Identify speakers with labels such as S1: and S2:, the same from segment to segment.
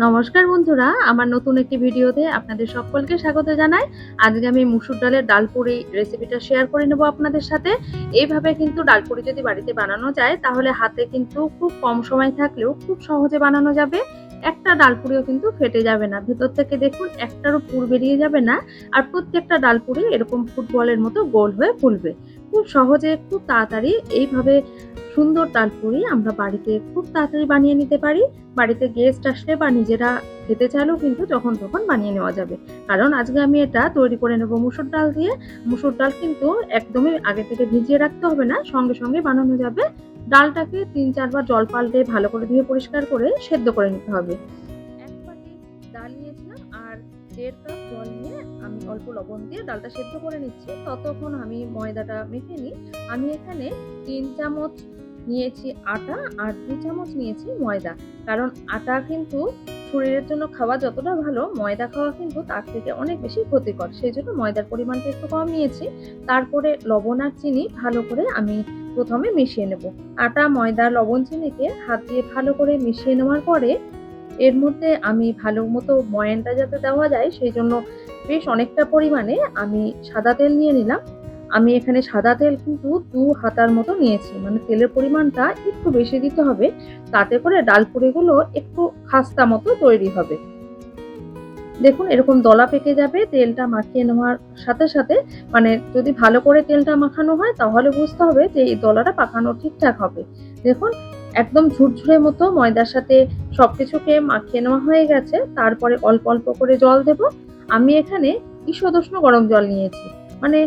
S1: নমস্কার বন্ধুরা, আমার নতুন একটি ভিডিওতে আপনাদের সকলকে স্বাগত জানাই। আজকে আমি মুসুর ডালের ডালপুরি রেসিপিটা শেয়ার করে নেব আপনাদের সাথে। এইভাবে কিন্তু ডালপুরি যদি বাড়িতে বানানো যায়, তাহলে হাতে কিন্তু খুব কম সময় থাকলেও খুব সহজে বানানো যাবে। একটা ডালপুরিও কিন্তু ফেটে যাবে না। ভেতর থেকে দেখুন, একটারও পুর বেরিয়ে যাবে না আর প্রত্যেকটা ডালপুরি এরকম ফুটবলের মতো গোল হয়ে ফুলবে। খুব সহজে, খুব তাড়াতাড়ি এইভাবে সুন্দর ডালপুরি আমরা বাড়িতে খুব তাড়াতাড়ি বানিয়ে নিতে পারি। বাড়িতে গেস্ট আসলে বা নিজেরা খেতে চাইলেও কিন্তু যখন তখন বানিয়ে নেওয়া যাবে। কারণ আজকে আমি এটা তৈরি করে নেব মুসুর ডাল দিয়ে। মুসুর ডাল কিন্তু একদমই আগে থেকে ভিজিয়ে রাখতে হবে না, সঙ্গে সঙ্গে বানানো যাবে। ডালটাকে তিন চারবার জল পাল্টে ভালো করে ধুয়ে পরিষ্কার করে সেদ্ধ করে নিতে হবে। ডাল নিয়েছিলাম আর দেড় কাপ জল নিয়ে আমি অল্প লবণ দিয়ে ডালটা সেদ্ধ করে নিচ্ছি। ততক্ষণ আমি ময়দাটা মেখে নিই। আমি এখানে তিন চামচ নিয়েছি আটা আর দু চামচ নিয়েছি ময়দা। কারণ আটা কিন্তু শরীরের জন্য খাওয়া যতটা ভালো, ময়দা খাওয়া কিন্তু তার থেকে অনেক বেশি ক্ষতিকর। সেই জন্য ময়দার পরিমাণটা একটু কম নিয়েছি। তারপরে লবণ আর চিনি ভালো করে আমি প্রথমে মিশিয়ে নেব। আটা, ময়দা, লবণ, চিনিকে হাত দিয়ে ভালো করে মিশিয়ে নেওয়ার পরে এর মধ্যে আমি ভালো মতো ময়ানটা যাতে দেওয়া যায়, সেই জন্য বেশ অনেকটা পরিমাণে আমি সাদা তেল নিয়ে নিলাম। আমি এখানে সাদা তেল কিন্তু দু হাতার মতো নিয়েছি। মানে তেলের পরিমাণটা একটু বেশি দিতে হবে, তাতে করে ডালপুরিগুলো একটু খাস্তা মতো তৈরি হবে। দেখুন, এরকম দলা পেকে যাবে, তেলটা মাখিয়ে নেওয়ার সাথে সাথে মানে যদি ভালো করে তেলটা মাখানো হয়, তাহলে বুঝতে হবে যে এই দলাটা পাকানো ঠিকঠাক হবে। দেখুন, একদম ঝুরঝুরে মতো ময়দার সাথে সবকিছুকে মাখিয়ে নেওয়া হয়ে গেছে। তারপরে অল্প অল্প করে জল দেব। আমি এখানে ঈষদুষ্ণ গরম জল নিয়েছি। মানে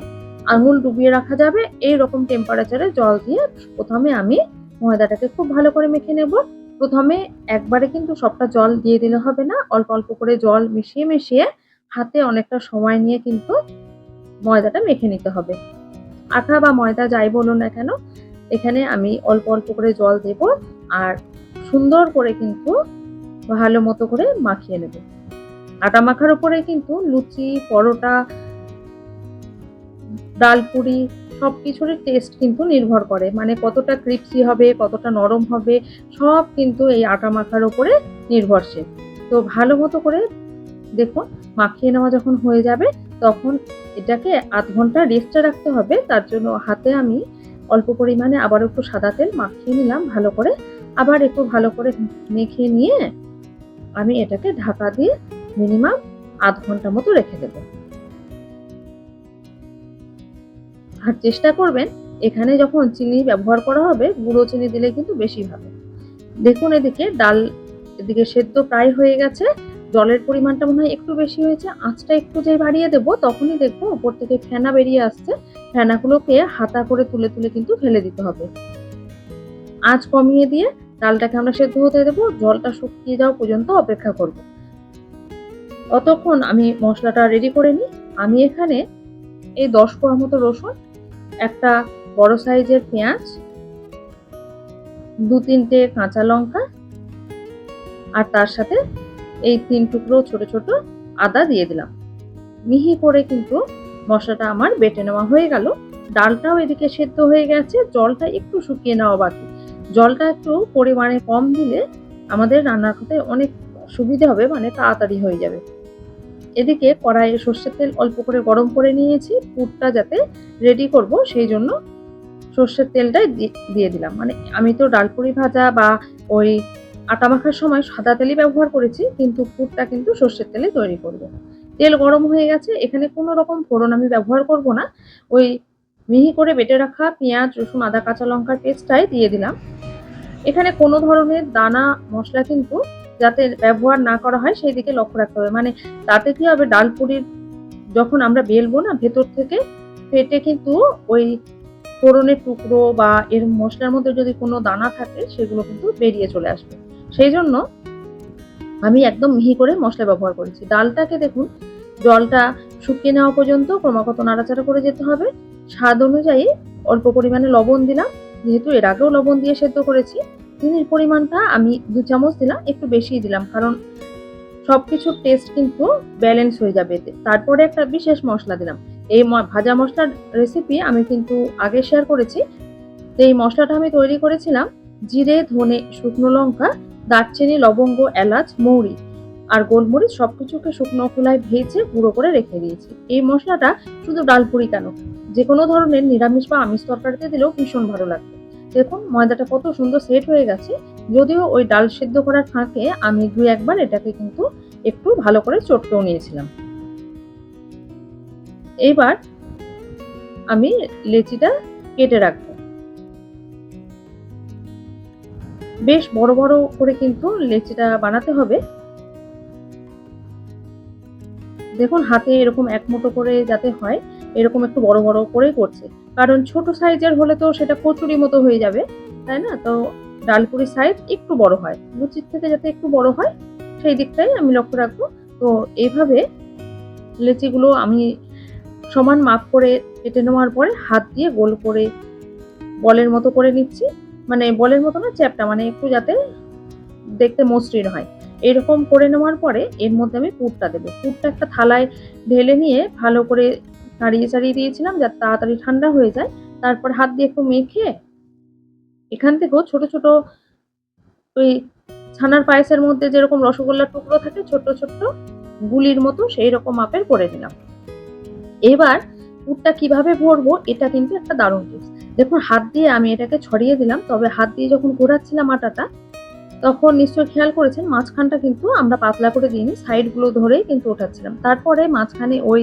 S1: আঙুল ডুবিয়ে রাখা যাবে। এই রকম টেম্পারেচারে জল দিয়ে প্রথমে আমি ময়দাটাকে খুব ভালো করে মেখে নেব। প্রথমে একবারে কিন্তু সবটা জল দিয়ে দিলে হবে না। অল্প অল্প করে জল মিশিয়ে মিশিয়ে হাতে অনেকটা সময় নিয়ে কিন্তু ময়দাটা মেখে নিতে হবে। আঠা বা ময়দা যাই বলুন না কেন, এখানে আমি অল্প অল্প করে জল দেব আর সুন্দর করে কিন্তু ভালো মতো করে মাখিয়ে নেব। আটা মাখার উপরে কিন্তু লুচি, পরোটা ডালপুরি সব কিছুরই টেস্ট কিন্তু নির্ভর করে। মানে কতটা ক্রিপসি হবে, কতটা নরম হবে, সব কিন্তু এই আটা মাখার ওপরে নির্ভরশীল। তো ভালো মতো করে দেখুন, মাখিয়ে নেওয়া যখন হয়ে যাবে, তখন এটাকে আধ ঘণ্টা রেস্টে রাখতে হবে। তার জন্য হাতে আমি অল্প পরিমাণে আবার একটু সাদা তেল মাখিয়ে নিলাম ভালো করে। আবার একটু ভালো করে মেখে নিয়ে আমি এটাকে ঢাকা দিয়ে মিনিমাম আধ ঘণ্টা মতো রেখে দেবো। আর চেষ্টা করবেন। এখানে যখন চিনি ব্যবহার করা হবে, গুঁড়ো চিনি দিলে কিন্তু বেশি ভালো দেখুন এদিকে ডাল এদিকে সেদ্ধ প্রায় হয়ে গেছে। জলের পরিমাণটা মনে হয় একটু বেশি হয়েছে। আঁচটা একটু যে বাড়িয়ে দেবো, তখনই দেখব ওপর থেকে ফেনা বেরিয়ে আসছে। ফেনাগুলোকে হাতা করে তুলে তুলে কিন্তু ফেলে দিতে হবে। আঁচ কমিয়ে দিয়ে ডালটাকে আমরা সেদ্ধ হতে দেবো। জলটা শুকিয়ে যাওয়া পর্যন্ত অপেক্ষা করব। অতক্ষণ আমি মশলাটা রেডি করে নিই। আমি এখানে এই দশ কোয়া মতো রসুন একটা বড় সাইজের পেঁয়াজ, দু তিনটে কাঁচা লঙ্কা, আর তার সাথে এই তিন টুকরো ছোট ছোট আদা দিয়ে দিলাম। মিহি করে কিন্তু মশলাটা আমার বেটে নেওয়া হয়ে গেল। ডালটাও এদিকে সেদ্ধ হয়ে গেছে, জলটা একটু শুকিয়ে নেওয়া বাকি। জলটা একটু পরিমাণে কম দিলে আমাদের রান্নার কথায় অনেক সুবিধা হবে মানে তাড়াতাড়ি হয়ে যাবে। এদিকে কড়াইয়ে সর্ষের তেল অল্প করে গরম করে নিয়েছি, পুরটা যাতে রেডি করব, সেই জন্য সর্ষের তেলটাই দিয়ে দিলাম। মানে আমি তো ডালপুরি ভাজা বা ওই আটা মাখার সময় সাদা তেলই ব্যবহার করেছি, কিন্তু পুরটা কিন্তু সর্ষের তেলে তৈরি করব। তেল গরম হয়ে গেছে, এখানে কোনো রকম ফোড়ন আমি ব্যবহার করব না। ওই মিহি করে বেটে রাখা পেঁয়াজ, রসুন, আদা, কাঁচা লঙ্কার পেস্টটাই দিয়ে দিলাম। এখানে কোনো ধরনের দানা, মশলা কিন্তু যাতে ব্যবহার না করা হয়, সেই দিকে লক্ষ্য রাখতে হবে। মানে তাতে কি হবে? ডালপুরির যখন আমরা বেলবো না, ভেতর থেকে ফেটে কিন্তু ওই ফোড়নের টুকরো বা এর মশলার মধ্যে যদি কোনো দানা থাকে, সেগুলো কিন্তু বেরিয়ে চলে আসবে। সেই জন্য আমি একদম মিহি করে মশলা ব্যবহার করেছি। ডালটাকে দেখুন, জলটা শুকিয়ে নেওয়া পর্যন্ত ক্রমাগত নাড়াচাড়া করে যেতে হবে। স্বাদ অনুযায়ী অল্প পরিমাণে লবণ দিলাম, যেহেতু এর আগেও লবণ দিয়ে সেদ্ধ করেছি। চিনির পরিমাণটা আমি দু চামচ দিলাম, একটু বেশিই দিলাম, কারণ সব কিছুর টেস্ট কিন্তু ব্যালেন্স হয়ে যাবে। তারপরে একটা বিশেষ মশলা দিলাম। এই ভাজা মশলার রেসিপি আমি কিন্তু আগে শেয়ার করেছি। তো এই মশলাটা আমি তৈরি করেছিলাম জিরে, ধনে, শুকনো লঙ্কা, দারচিনি, লবঙ্গ, এলাচ, মৌরি আর গোলমরিচ সব কিছুকে শুকনো খোলায় ভেজে গুঁড়ো করে রেখে দিয়েছি। এই মশলাটা শুধু ডালপুরি কেন? যে কোনো ধরনের নিরামিষ বা আমিষ তরকারিতে দিলেও ভীষণ ভালো লাগবে। দেখুন ময়দাটা কত সুন্দর সেট হয়ে গেছে। যদিও ওই ডাল সেদ্ধ করার ফাঁকে আমি দুই একবার এটাকে কিন্তু একটু ভালো করে চটকেও নিয়েছিলাম। এবার আমি লেচিটা কেটে রাখব। বেশ বড় বড় করে কিন্তু লেচিটা বানাতে হবে। দেখুন হাতে এরকম এক মুঠো করে যাতে হয়, এরকম একটু বড় বড় করে করছে। কারণ ছোট সাইজের হলে তো সেটা কচুরি মতো হয়ে যাবে, তাই না? তো ডালপুরি সাইজ একটু বড় হয়, লুচির থেকে যাতে একটু বড় হয়, সেই দিকটাই আমি লক্ষ্য রাখব। তো এইভাবে লেচিগুলো আমি সমান মাপ করে কেটে নেওয়ার পরে হাত দিয়ে গোল করে বলের মতো করে নিচ্ছি। মানে বলের মতো না, চ্যাপটা মানে একটু যাতে দেখতে মসৃণ হয়। এরকম করে নেওয়ার পরে এর মধ্যে আমি পুরটা দেবো। পুরটা একটা থালায় ঢেলে নিয়ে ভালো করে ছাড়িয়ে ছাড়িয়ে দিয়েছিলাম যাতে তাড়াতাড়ি ঠান্ডা হয়ে যায়। তারপর হাত দিয়ে একটু মেখে এখান থেকেও ছোট ছোট ওই ছানার পায়েসের মধ্যে যেরকম রসগোল্লার টুকরো থাকে, ছোট ছোট গুলির মতো সেই রকম মাপের করে দিলাম এবার পুরটা কীভাবে ভরবো এটা কিন্তু একটা দারুণ টিপস দেখুন, হাত দিয়ে আমি এটাকে ছড়িয়ে দিলাম, তবে হাত দিয়ে যখন ঘোরাচ্ছিলাম আটাটা, তখন নিশ্চয়ই খেয়াল করেছেন মাঝখানটা কিন্তু আমরা পাতলা করে দিইনি সাইডগুলো ধরেই কিন্তু ওঠাচ্ছিলাম। তারপরে মাঝখানে ওই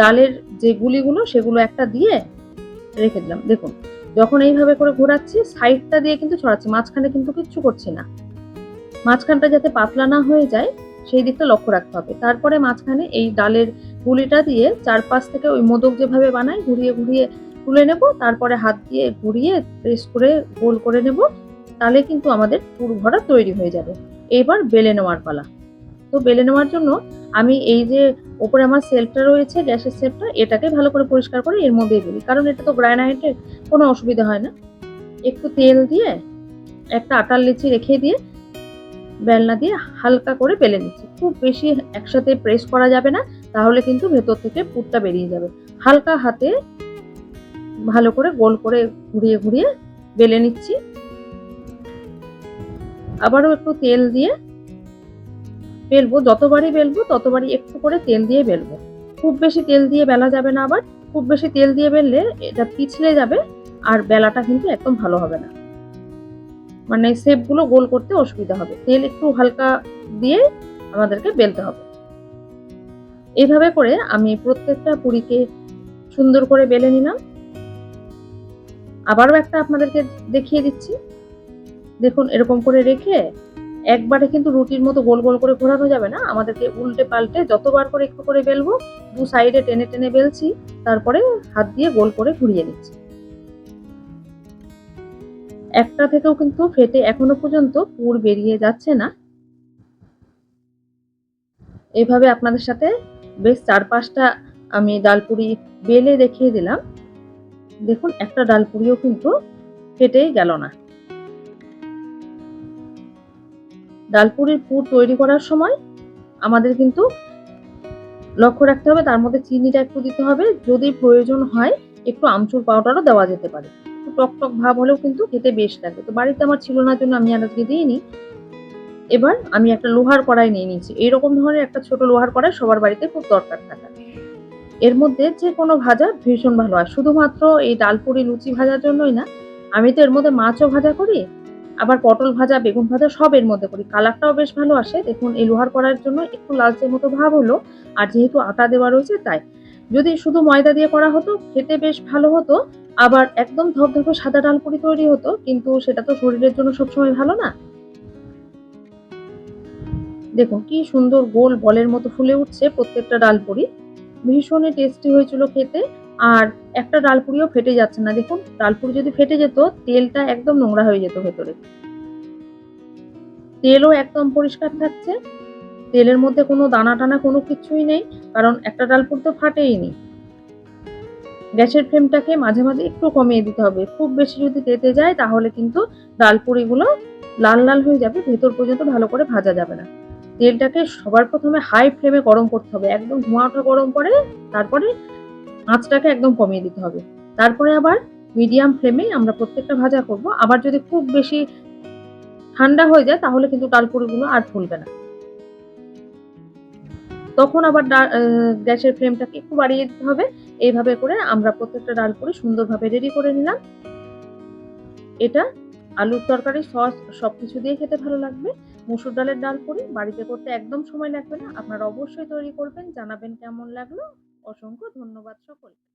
S1: ডালের যে গুলিগুলো সেগুলো একটা দিয়ে রেখে দিলাম। দেখুন, যখন এইভাবে করে ঘোরাচ্ছি, সাইডটা দিয়ে কিন্তু ছড়াচ্ছি, মাঝখানে কিন্তু কিচ্ছু করছি না। মাঝখানটা যাতে পাতলা না হয়ে যায়, সেই দিকটা লক্ষ্য রাখতে হবে। তারপরে মাঝখানে এই ডালের গুলিটা দিয়ে চারপাশ থেকে ওই মোদক যেভাবে বানাই, ঘুরিয়ে ঘুরিয়ে তুলে নেব, তারপরে হাত দিয়ে ঘুরিয়ে প্রেস করে গোল করে নেব, তাহলে কিন্তু আমাদের পুর ভরা তৈরি হয়ে যাবে। এবার বেলে নেওয়ার পালা। তো বেলে নেওয়ার জন্য আমি এই যে ওপরে আমার সেলফটা রয়েছে, গ্যাসের সেলফটা এটাকে ভালো করে পরিষ্কার করে এর মধ্যেই বেলি কারণ এটা তো গ্রানাইটের কোনো অসুবিধা হয় না। একটু তেল দিয়ে একটা আটার লিচি রেখে দিয়ে বেলনা দিয়ে হালকা করে বেলে নিচ্ছি। খুব বেশি একসাথে প্রেস করা যাবে না, তাহলে কিন্তু ভেতর থেকে পুরটা বেরিয়ে যাবে। হালকা হাতে ভালো করে গোল করে ঘুরিয়ে ঘুরিয়ে বেলে নিচ্ছি। আবারও একটু তেল দিয়ে বেলবো, যতবারই বেলবো, ততবারই একটু করে তেল দিয়ে বেলবো। খুব বেশি তেল দিয়ে বেলা যাবে না আবার, খুব বেশি তেল দিয়ে বেললে এটা পিছলে যাবে আর বেলাটা কিন্তু একদম ভালো হবে না। মানে শেপগুলো গোল করতে অসুবিধা হবে। তেল একটু হালকা দিয়ে আমাদেরকে বেলতে হবে। এইভাবে করে আমি প্রত্যেকটা পুরিকে সুন্দর করে বেলে নিলাম। আবারও একটা আপনাদেরকে দেখিয়ে দিচ্ছি। দেখুন, এরকম করে রেখে একবারে কিন্তু রুটির মতো গোল গোল করে ঘোরানো যাবে না। আমাদেরকে উল্টে পাল্টে যতবার করে একটু করে বেলবো, দু সাইডে টেনে টেনে বেলছি, তারপরে হাত দিয়ে গোল করে ঘুরিয়ে নিচ্ছি। একটা থেকেও কিন্তু ফেটে এখনও পর্যন্ত পুর বেরিয়ে যাচ্ছে না। এভাবে আপনাদের সাথে বেশ চার পাঁচটা আমি ডালপুরি বেলে দেখিয়ে দিলাম। দেখুন, একটা ডালপুরিও কিন্তু ফেটেই গেল না। ডালপুরির পুর তৈরি করার সময় আমাদের কিন্তু লক্ষ্য রাখতে হবে, তার মধ্যে চিনিটা একটু দিতে হবে। যদি প্রয়োজন হয়, একটু আমচুর পাউডারও দেওয়া যেতে পারে। টক টক ভাব হলেও কিন্তু খেতে বেশ লাগে। তো বাড়িতে আমার ছিল না জন্য আমি আর আজকে দিইনি। এবার আমি একটা লোহার কড়াই নিয়ে নিয়েছি। এইরকম ধরনের একটা ছোট লোহার কড়াই সবার বাড়িতে খুব দরকার থাকা। এর মধ্যে যে কোনো ভাজা ভীষণ ভালো হয়। শুধুমাত্র এই ডালপুরি লুচি ভাজার জন্যই না, আমি তো এর মধ্যে মাছও ভাজা করি আবার পটল ভাজা, বেগুন ভাজা সব এর মধ্যে করি। কালারটাও বেশ ভালো আসে। দেখুন, এই লোহার করার জন্য একটু লালচে মতো ভাব হলো, আর যেহেতু আটা দেওয়া রয়েছে, তাই। যদি শুধু ময়দা দিয়ে করা হতো, খেতে বেশ ভালো হতো। আবার একদম ধপধপে সাদা ডাল ডালপুরি তৈরি হতো, কিন্তু সেটা তো শরীরের জন্য সবসময় ভালো না। দেখুন, কি সুন্দর গোল বলের মতো ফুলে উঠছে প্রত্যেকটা ডাল ডালপুরি ভীষণই টেস্টি হয়েছিল খেতে। আর একটা ডালপুরিও ফেটে যাচ্ছে না। দেখুন, ডালপুরি যদি ফেটে যেত, তেলটা একদম নোংরা হয়ে যেত ভেতরে। তেলও একদম পরিষ্কার থাকছে। তেলের মধ্যে কোনো দানা টানা কোনো কিছুই নেই, কারণ একটা ডালপুর তো ফাটেই নি। গ্যাসের ফ্লেমটাকে মাঝে মাঝে একটু কমিয়ে দিতে হবে। খুব বেশি যদি তেতে যায়, তাহলে কিন্তু ডালপুরিগুলো লাল লাল হয়ে যাবে, ভেতর পর্যন্ত ভালো করে ভাজা যাবে না। তেলটাকে সবার প্রথমে হাই ফ্লেমে গরম করতে হবে। একদম ধোঁয়া ওঠা গরম করে তারপরে আঁচটাকে একদম কমিয়ে দিতে হবে তারপরে আবার মিডিয়াম ফ্লেমে আমরা প্রত্যেকটা ভাজা করব আবার যদি খুব বেশি ঠান্ডা হয়ে যায় তাহলে কিন্তু ডালপুরিগুলো আর ফুলবে না তখন আবার গ্যাসের ফ্লেমটাকে একটু বাড়িয়ে দিতে হবে। এইভাবে করে আমরা প্রত্যেকটা ডাল পুরি সুন্দরভাবে রেডি করে নিলাম। এটা আলুর তরকারি, সস সব কিছু দিয়ে খেতে ভালো লাগবে। মুসুর ডালের ডাল পুরি বাড়িতে করতে একদম সময় লাগবে না। আপনারা অবশ্যই তৈরি করবেন, জানাবেন কেমন লাগল। অসংখ্য ধন্যবাদ সকলকে।